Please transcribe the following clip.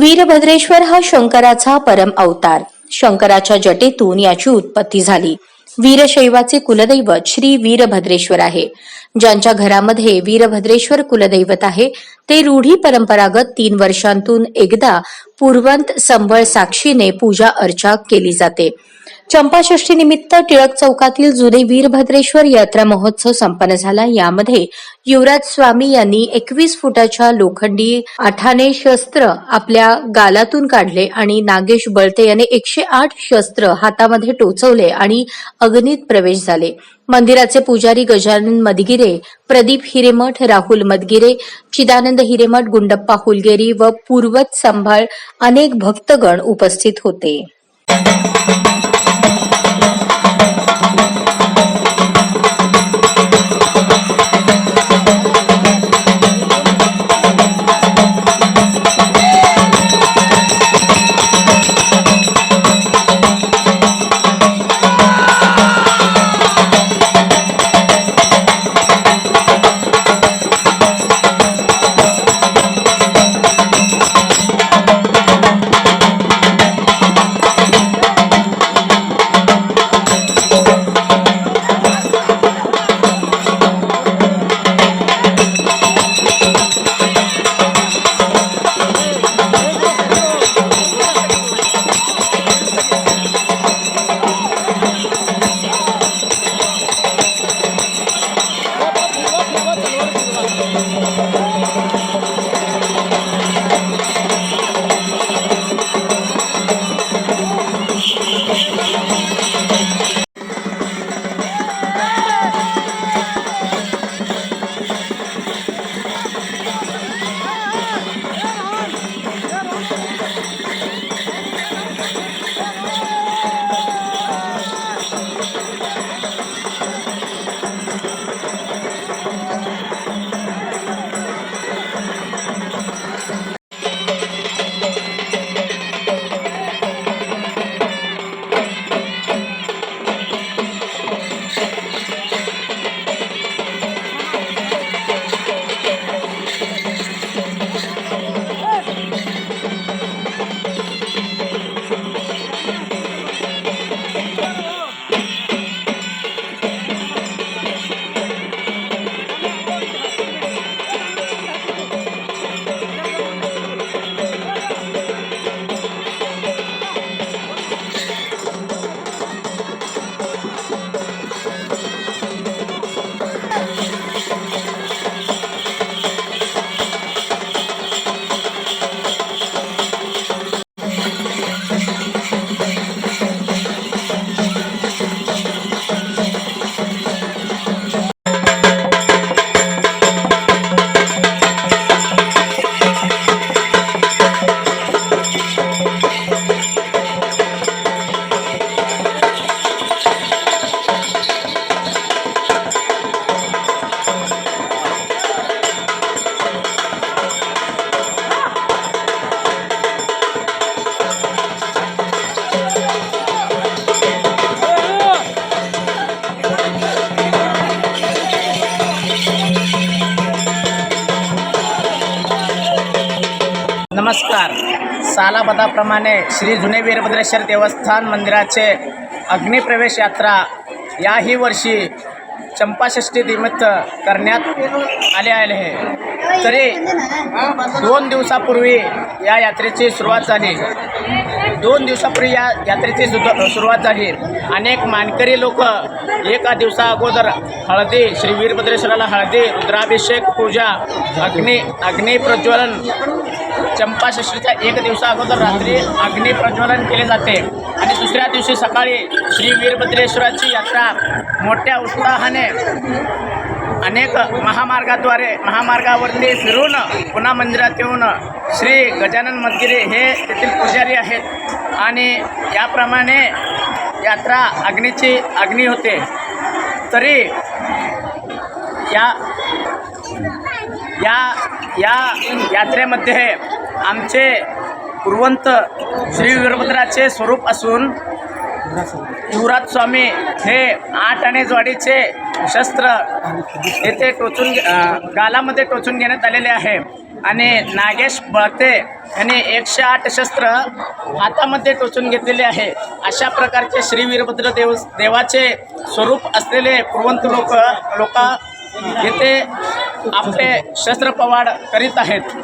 वीरभद्रेश्वर हा शंकराचा परम अवतार. शंकराच्या जटेतून याची उत्पत्ती झाली. वीरशैवाचे कुलदैवत श्री वीरभद्रेश्वर आहे. ज्यांच्या घरामध्ये वीरभद्रेश्वर कुलदैवत आहे ते रूढी परंपरागत तीन वर्षांतून एकदा पूर्वंत संबळ साक्षीने पूजा अर्चा केली जाते. चंपाषष्ठी निमित्त टिळक चौकातील जुने वीरभद्रेश्वर यात्रा महोत्सव संपन्न झाला. यामध्ये युवराज स्वामी यांनी एकवीस फुटाच्या लोखंडी आठाने शस्त्र आपल्या गालातून काढले आणि नागेश बळते याने एकशे आठ शस्त्र हातामध्ये टोचवले आणि अग्नीत प्रवेश झाले. मंदिराचे पुजारी गजानन मदगिरे प्रदीप हिरेमठ राहुल मदगिरे चिदानंद हिरेमठ गुंडप्पा हुलगेरी व पूर्वत संभाळ अनेक भक्तगण उपस्थित होते. नमस्कार. सालाबदाप्रमाणे श्री जुने वीरभद्रेश्वर देवस्थान मंदिराचे अग्निप्रवेश यात्रा याही वर्षी चंपाषष्ठी निमित्त करण्यात आले आहे. तरी दोन दिवसापूर्वी या यात्रेची सुरुवात झाली. दोन दिवसापूर्वी या यात्रेची सुद्धा सुरुवात झाली. अनेक मानकरी लोक एका दिवसा अगोदर हळदी श्री वीरभद्रेश्वराला हळदी रुद्राभिषेक पूजा अग्नि अग्निप्रज्वलन चंपाषष्ठीच्या एक दिवसा अगोदर रात्री अग्निप्रज्वलन केले जाते. आणि दुसऱ्या दिवशी सकाळी श्री वीरभद्रेश्वराची यात्रा मोठ्या उत्साहाने अनेक महामार्गाद्वारे महामार्गावरती फिरून पुन्हा मंदिरात येऊन श्री गजानन मदगिरे हे तेथील पुजारी आहेत. आणि याप्रमाणे यात्रा अग्नीची अग्नी होते. तरी या या या यात्रेमध्ये आमचे पूर्वंत श्री वीरभद्राचे स्वरूप असून युवराज स्वामी हे आठ आणि ज्वाडीचे शस्त्र येथे टोचून घे- गालामध्ये टोचून घेण्यात आलेले आहे. आणि नागेश बळते यांनी एकशे आठ शस्त्र हातामध्ये टोचून घेतलेले आहे. अशा प्रकारचे श्री वीरभद्र देव देवाचे स्वरूप असलेले पुरवंत लोक लोक येथे आपले शस्त्रपवाड करीत आहेत.